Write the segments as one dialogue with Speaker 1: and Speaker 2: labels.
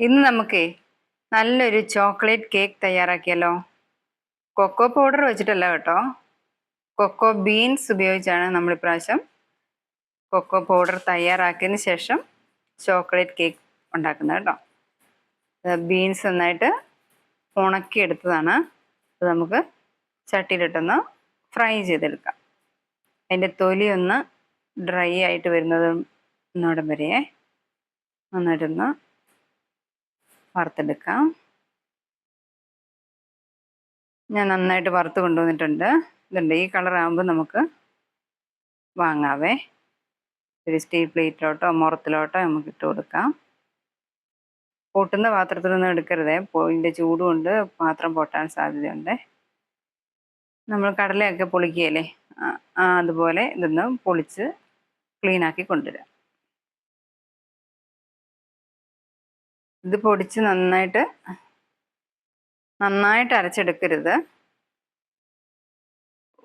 Speaker 1: ഇന്ന് നമുക്ക് നല്ലൊരു ചോക്ലേറ്റ് കേക്ക് തയ്യാറാക്കിയല്ലോ. കൊക്കോ പൗഡർ വെച്ചിട്ടല്ല കേട്ടോ. കൊക്കോ ബീൻസ് ഉപയോഗിച്ചാണ് നമ്മൾ ഇപ്രാവശ്യം കൊക്കോ പൗഡർ തയ്യാറാക്കിയതിന് ശേഷം ചോക്ലേറ്റ് കേക്ക് ഉണ്ടാക്കുന്നത് കേട്ടോ. ബീൻസ് നന്നായിട്ട് ഉണക്കി എടുത്തതാണ് അത് നമുക്ക് ചട്ടിയിലിട്ടൊന്ന് ഫ്രൈ ചെയ്തെടുക്കാം. അതിന്റെ തൊലി ഒന്ന് ഡ്രൈ ആയിട്ട് വരുന്നതും ഒന്നോടം വരെയേ നന്നായിട്ടൊന്ന് വറുത്തെടുക്കാം. ഞാൻ നന്നായിട്ട് വറുത്ത് കൊണ്ടുവന്നിട്ടുണ്ട്. ഇതുണ്ട് ഈ കളർ ആകുമ്പോൾ നമുക്ക് വാങ്ങാവേ. ഒരു സ്റ്റീൽ പ്ലേറ്റിലോട്ടോ മുറത്തിലോട്ടോ നമുക്ക് ഇട്ട് കൊടുക്കാം. പൊട്ടുന്ന പാത്രത്തിലൊന്നും എടുക്കരുതേ. ഇതിന്റെ ചൂടുകൊണ്ട് പാത്രം പൊട്ടാൻ സാധ്യതയുണ്ട്. നമ്മൾ കടലയൊക്കെ പൊളിക്കുകയല്ലേ? അതുപോലെ ഇതൊന്ന് പൊളിച്ച് ക്ലീനാക്കി കൊണ്ടുവരാം. ഇത് പൊടിച്ച് നന്നായിട്ട് നന്നായിട്ട് അരച്ചെടുക്കരുത്.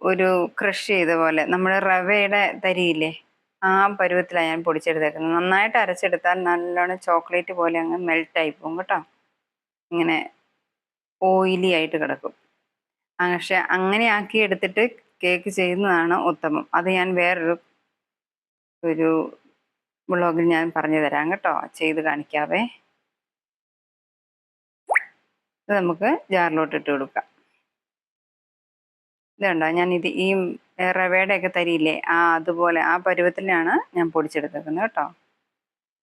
Speaker 1: ഒരു ക്രഷ് ചെയ്ത പോലെ. നമ്മൾ റവയുടെ തരിയില്ലേ? ആ പരുവത്തിലാണ് ഞാൻ പൊടിച്ചെടുത്തേക്കുന്നത്. നന്നായിട്ട് അരച്ചെടുത്താൽ നല്ലോണം ചോക്ലേറ്റ് പോലെ അങ്ങ് മെൽറ്റായി പോകും കേട്ടോ. ഇങ്ങനെ ഓയിലി ആയിട്ട് കിടക്കും. പക്ഷെ അങ്ങനെ ആക്കി എടുത്തിട്ട് കേക്ക് ചെയ്യുന്നതാണ് ഉത്തമം. അത് ഞാൻ വേറൊരു ഒരു ബ്ലോഗിൽ ഞാൻ പറഞ്ഞു തരാം കേട്ടോ. ചെയ്ത് കാണിക്കാവേ. ഇത് നമുക്ക് ജാറിലോട്ട് ഇട്ട് കൊടുക്കാം. ഇതുണ്ടോ ഞാൻ ഇത് ഈ റവയുടെ ഒക്കെ തരിയില്ലേ? ആ അതുപോലെ ആ പരുവത്തിലാണ് ഞാൻ പൊടിച്ചെടുത്തേക്കുന്നത് കേട്ടോ.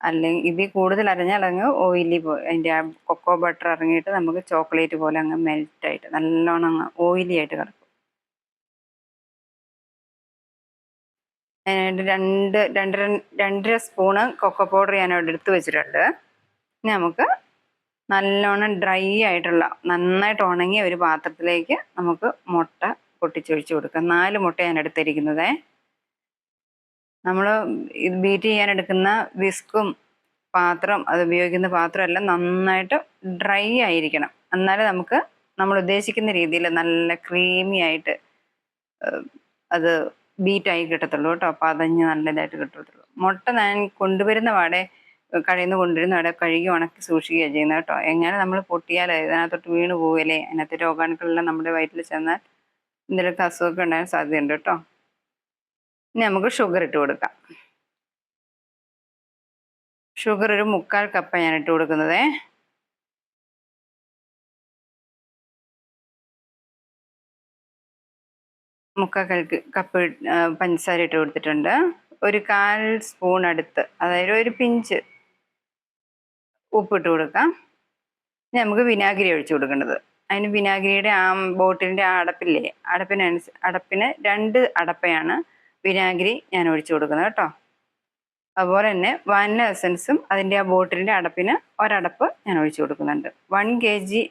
Speaker 1: അല്ലെങ്കിൽ ഇതിൽ കൂടുതൽ അരഞ്ഞാൽ അങ്ങ് ഓയിലി പോ അതിന്റെ ആ കൊക്കോ ബട്ടർ ഇറങ്ങിയിട്ട് നമുക്ക് ചോക്ലേറ്റ് പോലെ അങ്ങ് മെൽറ്റായിട്ട് നല്ലോണം അങ്ങ് ഓയിലി ആയിട്ട് കിടക്കും രണ്ട് രണ്ടര രണ്ടര സ്പൂണ് കൊക്കോ പൗഡർ ഞാൻ അവിടെ എടുത്ത് വെച്ചിട്ടുണ്ട്. ഇനി നമുക്ക് നല്ലോണം ഡ്രൈ ആയിട്ടുള്ള നന്നായിട്ട് ഉണങ്ങിയ ഒരു പാത്രത്തിലേക്ക് നമുക്ക് മുട്ട പൊട്ടിച്ചൊഴിച്ച് കൊടുക്കാം. നാല് മുട്ട ഞാൻ എടുത്തിരിക്കുന്നത്. നമ്മൾ ഇത് ബീറ്റ് ചെയ്യാൻ എടുക്കുന്ന വിസ്കും പാത്രം അത് ഉപയോഗിക്കുന്ന പാത്രമെല്ലാം നന്നായിട്ട് ഡ്രൈ ആയിരിക്കണം. എന്നാലേ നമുക്ക് നമ്മൾ ഉദ്ദേശിക്കുന്ന രീതിയിൽ നല്ല ക്രീമി ആയിട്ട് അത് ബീറ്റായി കിട്ടത്തുള്ളൂ കേട്ടോ. അപ്പം നല്ല ഇതായിട്ട് കിട്ടത്തുള്ളൂ. മുട്ട ഞാൻ കൊണ്ടുവരുന്ന പാടെ കടയിൽ നിന്ന് അവിടെ കഴുകി ഉണക്കി സൂക്ഷിക്കുകയാണ് ചെയ്യുന്നത് കേട്ടോ. എങ്ങനെ നമ്മൾ പൊട്ടിയാൽ ഇതിനകത്തോട്ട് വീണ് പോവില്ലേ? അതിനകത്ത് രോഗാണുക്കളെല്ലാം നമ്മുടെ വയറ്റിൽ ചെന്നാൽ എന്തെങ്കിലുമൊക്കെ അസുഖമൊക്കെ ഉണ്ടാകാൻ സാധ്യതയുണ്ട് കേട്ടോ. ഇനി നമുക്ക് ഷുഗർ ഇട്ട് കൊടുക്കാം. ഷുഗർ ഒരു മുക്കാൽ കപ്പ ഞാൻ ഇട്ട് കൊടുക്കുന്നത്. മുക്കാൽ കപ്പ് പഞ്ചസാര ഇട്ട് കൊടുത്തിട്ടുണ്ട്. ഒരു കാൽ സ്പൂൺ അടുത്ത് അതായത് ഒരു പിഞ്ച് ഉപ്പിട്ട് കൊടുക്കാം. ഇനി നമുക്ക് വിനാഗിരി ഒഴിച്ചു കൊടുക്കേണ്ടത്. അതിന് വിനാഗിരിയുടെ ആ ബോട്ടിലിന്റെ ആ അടപ്പില്ലേ അടപ്പിനനുസ അടപ്പിന് രണ്ട് അടപ്പയാണ് വിനാഗിരി ഞാൻ ഒഴിച്ചു കൊടുക്കുന്നത് കേട്ടോ. അതുപോലെ തന്നെ വാനില എസൻസും അതിന്റെ ആ ബോട്ടിലിന്റെ അടപ്പിന് ഒരടപ്പ് ഞാൻ ഒഴിച്ചു കൊടുക്കുന്നുണ്ട്. വൺ കെ ജി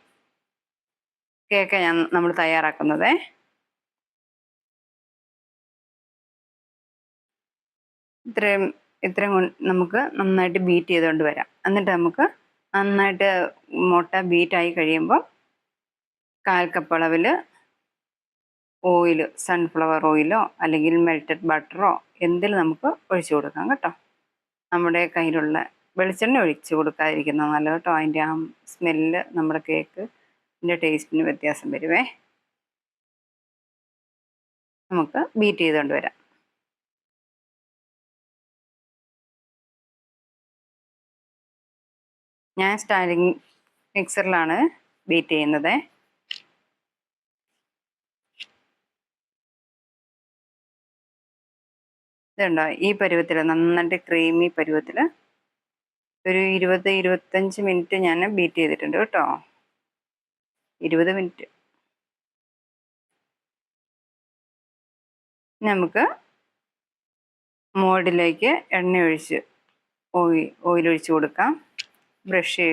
Speaker 1: കേക്ക് ഞാൻ നമ്മൾ തയ്യാറാക്കുന്നത്. ഇത്രയും ഇത്രയും നമുക്ക് നന്നായിട്ട് ബീറ്റ് ചെയ്തുകൊണ്ട് വരാം. എന്നിട്ട് നമുക്ക് നന്നായിട്ട് മുട്ട ബീറ്റായി കഴിയുമ്പോൾ കാൽ കപ്പ് അളവിൽ ഓയിൽ സൺഫ്ലവർ ഓയിലോ അല്ലെങ്കിൽ മെൽറ്റഡ് ബട്ടറോ എന്തിൽ നമുക്ക് ഒഴിച്ചു കൊടുക്കാം കേട്ടോ. നമ്മുടെ കയ്യിലുള്ള വെളിച്ചെണ്ണ ഒഴിച്ചു കൊടുക്കാതിരിക്കുന്നത് നല്ല കേട്ടോ. അതിന്റെ ആ സ്മെല്ല് നമ്മുടെ കേക്ക് ടേസ്റ്റിന് വ്യത്യാസം വരുവേ. നമുക്ക് ബീറ്റ് ചെയ്തുകൊണ്ട് വരാം. ഞാൻ സ്റ്റാൻഡിങ് മിക്സറിലാണ് ബീറ്റ് ചെയ്യുന്നത്. ഇതുണ്ടോ? ഈ പരുവത്തിൽ നന്നായിട്ട് ക്രീമി പരുവത്തിൽ ഒരു ഇരുപത് ഇരുപത്തഞ്ച് മിനിറ്റ് ഞാൻ ബീറ്റ് ചെയ്തിട്ടുണ്ട് കേട്ടോ. ഇരുപത് മിനിറ്റ് നമുക്ക് മോഡിലേക്ക് എണ്ണ ഒഴിച്ച് ഓയിൽ ഒഴിച്ച് കൊടുക്കാം. ബ്രഷ്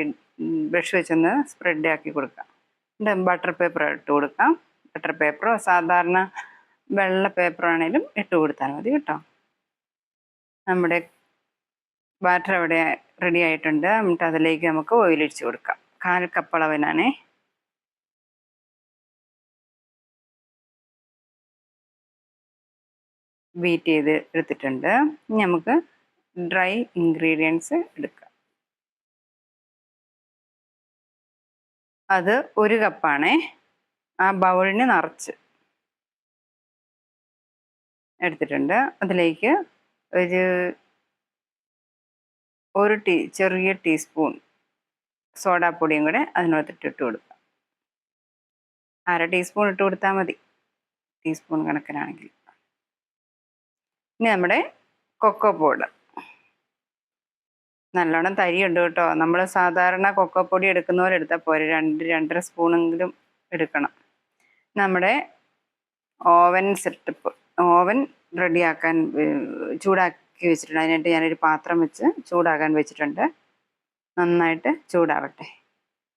Speaker 1: ബ്രഷ് വെച്ചൊന്ന് സ്പ്രെഡ് ആക്കി കൊടുക്കാം. എന്നിട്ട് ബട്ടർ പേപ്പർ ഇട്ട് കൊടുക്കാം. ബട്ടർ പേപ്പറോ സാധാരണ വെള്ള പേപ്പർ ആണെങ്കിലും ഇട്ട് കൊടുത്താൽ മതി കേട്ടോ. നമ്മുടെ ബാറ്റർ അവിടെ റെഡി ആയിട്ടുണ്ട്. എന്നിട്ട് അതിലേക്ക് നമുക്ക് ഓയിൽ ഒഴിച്ച് കൊടുക്കാം. കാൽ കപ്പ് ബീറ്റ് ചെയ്ത് എടുത്തിട്ടുണ്ട്. ഇനി നമുക്ക് ഡ്രൈ ഇൻഗ്രീഡിയൻസ് എടുക്കാം. അത് ഒരു കപ്പാണേ. ആ ബൗളിന് നിറച്ച്. എടുത്തിട്ടുണ്ട്. അതിലേക്ക് ഒരു ഒരു ടീ ചെറിയ ടീസ്പൂൺ സോഡാപ്പൊടിയും കൂടെ അതിനകത്തിട്ട് ഇട്ട് കൊടുക്കുക. അര ടീസ്പൂൺ ഇട്ട് കൊടുത്താൽ മതി. ടീസ്പൂൺ കണക്കിനാണെങ്കിൽ. ഇനി നമ്മുടെ കൊക്കോ പൗഡർ. നല്ലോണം തരിയുണ്ട് കേട്ടോ. നമ്മൾ സാധാരണ കൊക്കപ്പൊടി എടുക്കുന്ന പോലെ എടുത്താൽ പോരെ. രണ്ട് രണ്ടര സ്പൂണെങ്കിലും എടുക്കണം. നമ്മുടെ ഓവൻ സെറ്റപ്പ് ഓവൻ റെഡിയാക്കാൻ ചൂടാക്കി വെച്ചിട്ടുണ്ട്. അതിനായിട്ട് ഞാനൊരു പാത്രം വെച്ച് ചൂടാക്കാൻ വെച്ചിട്ടുണ്ട്. നന്നായിട്ട് ചൂടാവട്ടെ.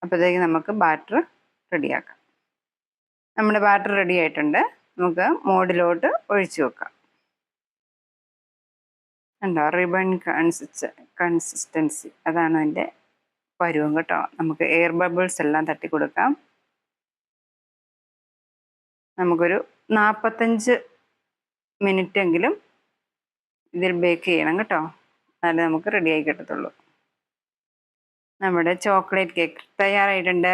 Speaker 1: അപ്പോഴത്തേക്ക് നമുക്ക് ബാറ്റർ റെഡിയാക്കാം. നമ്മുടെ ബാറ്റർ റെഡി ആയിട്ടുണ്ട് നമുക്ക് മോഡിലോട്ട് ഒഴിച്ചു വെക്കാം. ഉണ്ടോ റിബൺ കൺസിസ്റ്റ കൺസിസ്റ്റൻസി അതാണ് അതിന്റെ പരുവം കേട്ടോ. നമുക്ക് എയർ ബബിൾസ് എല്ലാം തട്ടി കൊടുക്കാം. നമുക്കൊരു നാൽപ്പത്തഞ്ച് മിനിറ്റ് എങ്കിലും ഇതിൽ ബേക്ക് ചെയ്യണം കേട്ടോ. എന്നാലേ നമുക്ക് റെഡിയായി കിട്ടത്തുള്ളൂ. നമ്മുടെ ചോക്ലേറ്റ് കേക്ക് തയ്യാറായിട്ടുണ്ട്.